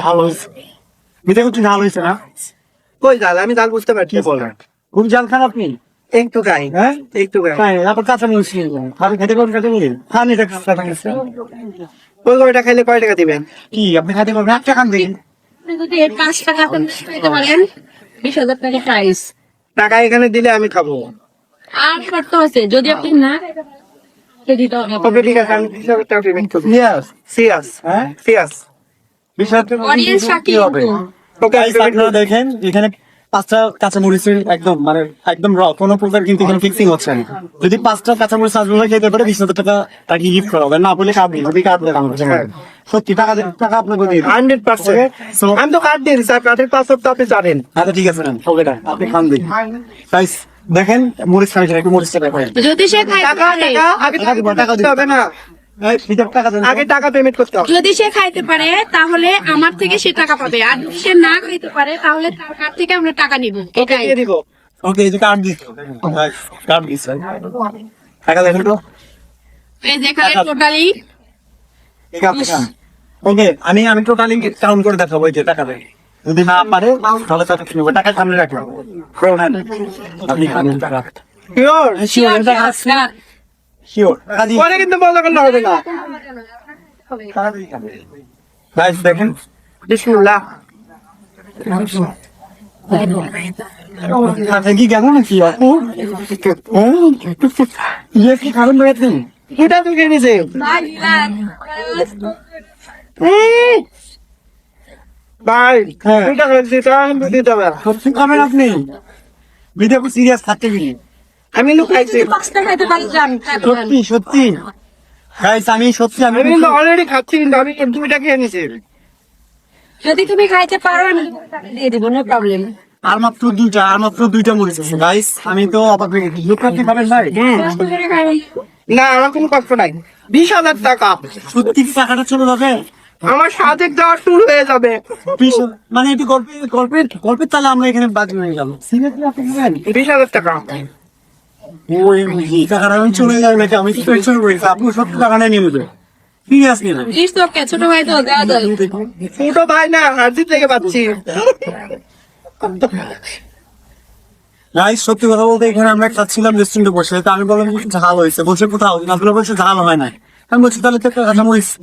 ঝাল হয়েছে মিঠা কুচি ঝাল হয়েছে না? কই জাল আমি জাল বুঝতে পারছি। কি বলেন? খুব ঝাল খান আপনি? একটু গাই। হ্যাঁ? একটু গাই। হ্যাঁ কাঁচা মরিচ নিয়ে যান। আপনি খেতে পারবেন কাঁচা মরিচ? খান এটা কাঁচা মরিচ। ওই গরুটা খাইলে কয় টাকা দিবেন? কি আপনি খাতে পারবেন? একটা খান দিন। আপনি যদি এর পাঁচ টাকা পারেন। বিশ হাজার টাকা প্রাইস টাকা এখানে দিলে আমি খাব। আর শর্ত আছে যদি আপনি না তো দিতে হবে। ওকে ঠিক আছে আমি বিশ হাজার টাকা পেমেন্ট করব। Yes. সিয়াস হ্যাঁ? সিয়াস দেখেন এখানে পাঁচটা কাঁচা মরিচের একদম মানে একদম র কোনো প্রকার কিন্তু এখানে ফিক্সিং হচ্ছে না। যদি পাঁচটা কাঁচা মরিচ আজমুলা খেতে পারে বিশ হাজার টাকা তাকে গিফট করা হবে। না বলে যদি। সত্যি টাকা টাকা আপনাকে দিয়ে হান্ড্রেড পার্সেন্ট। আমি তো পাসওয়ার্ড তো আপনি জানেন। আচ্ছা ঠিক আছে আপনি খান দিন। গাইস দেখেন মরিচ একটু মরিচটা দেখেন যদি সে টাকা টাকা টাকা দিব, টাকা দিব। দিতে হবে না। আগে টাকা পেমেন্ট করতে হবে। যদি সে খাইতে পারে তাহলে আমার থেকে সে টাকা পাবে। আর যদি সে না খাইতে পারে তাহলে তার কাছ থেকে আমরা টাকা নিব। এটাই। দিব। ওকে এই যে কার্ড দিস কার্ড দিস টাকা দেখেন তো। এই যেখানে টোটালি ঠিক ওকে আমি আমি টোটালি কাউন্ট করে দেখাবো এই যে টাকা দেয় যদি না পারে তাহলে টাকা কিনবো টাকা সামনে রাখব আপনি খান টাকা শিওর শিওর টাকা শিওর পরে কিন্তু বন্ধ করলে হবে না গাইস দেখেন। বিসমুল্লাহ। আপনি কি কেমন আছি ইয়ে কি খাবেন বেড়াতেন এটা তো কে নিছে ভাই হ্যাঁ। দুই টাকা দিতে হবে। দিতে হবে আপনি? ভিডিও সিরিয়াস খাচ্ছে কিনি আমি লুকাইছি পাঁচটা খাইতে পারে সত্যি সত্যি। গাইস আমি সত্যি আমি কিন্তু অলরেডি খাচ্ছি কিন্তু আমি দুইটা খেয়ে নিছি। যদি তুমি খাইতে পারো আমি দিয়ে দেবো নো প্রবলেম আর মাত্র দুইটা আর মাত্র দুইটা মরিচ আছে। গাইস আমি তো অবাক হয়ে গেছি। লুকাতে পারেন ভাই না আমার কোনো কষ্ট নাই। বিশ হাজার টাকা। সত্যি কি টাকাটা চলে যাবে? আমার সাথে যাওয়ার শুরু হয়ে যাবে। মানে এটি গল্পের গল্পের গল্পের তাহলে আমরা এখানে বাকি হয়ে গেল সিরিয়াসলি আপনি বিশ হাজার টাকা। সত্যি না না কথা বলতে এখানে আমরা খাচ্ছিলাম রেস্টুরেন্টে বসে আমি বললাম ঝাল হয়েছে বসে কোথাও নাজুলা বলছে ঝাল হয় নাই আমি বলছি তাহলে তো একটা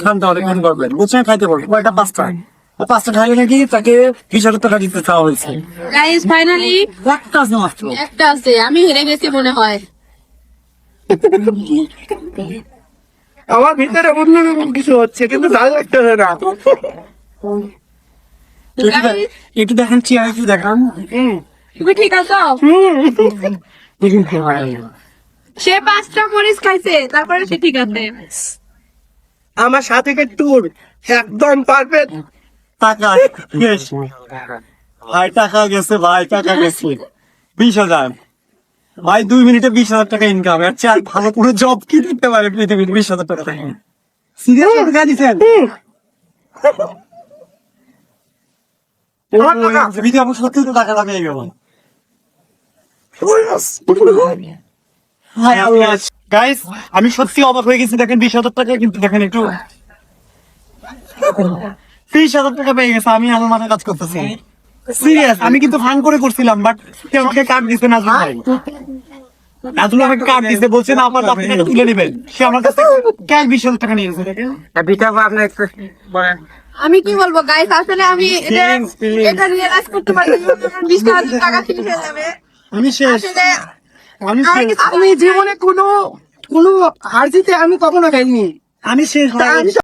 খান তাহলে কেন করবেন বলছে, আমি খাইতে পারব। পাঁচটা। পাঁচটা খাইলে নাকি তাকে বিশ হাজার টাকা দিতে চাওয়া হয়েছে। গাইস ফাইনালি একটা আছে মাত্র। একটা আছে আমি হেরে গেছি মনে হয়। আমার ভিতরে অন্যরকম কিছু হচ্ছে কিন্তু ভালো লাগতেছে না। একটু দেখেন চেয়ার একটু দেখান। তুমি ঠিক আছো? সে পাঁচটা মরিচ খাইছে তারপরে সে ঠিক আছে। আমার সাথে ট্যুর একদম পারফেক্ট টাকা ভাই টাকা গেছে ভাই টাকা গেছে। বিশ হাজার। ভাই দুই মিনিটে বিশ হাজার টাকা ইনকাম এর চেয়ে আর ভালো কোনো জব কি দিতে পারে পৃথিবীতে? বিশ হাজার টাকা। সিরিয়াস দিচ্ছেন আমি সত্যি অবাক হয়ে গেছি। দেখেন বিশ হাজার টাকা কিন্তু দেখেন একটু বিশ হাজার টাকা পেয়ে গেছে আমি আমার মাথায় কাজ করতেছি। সিরিয়াস আমি কিন্তু ফান করে করছিলাম বাট সে আমাকে কার্ড দিছে নাজুল ভাই। নাজুল আমাকে কার্ড দিছে বলছে না আমার কাছ থেকে তুলে নেবেন। সে আমার কাছ ক্যাশ বিশ হাজার টাকা নিয়ে গেছে? বিটা আপনি বলেন। আমি কি বলব গাইস আসলে আমি এটা Feelings, feelings. এটা রিয়েলাইজ করতে পারি বিশ হাজার টাকা শেষ হয়ে যাবে আমি শেষ। আমি শেষ। আমি জীবনে কোনো কোনো হার জিতে আমি কখনো খাইনি। আমি শেষ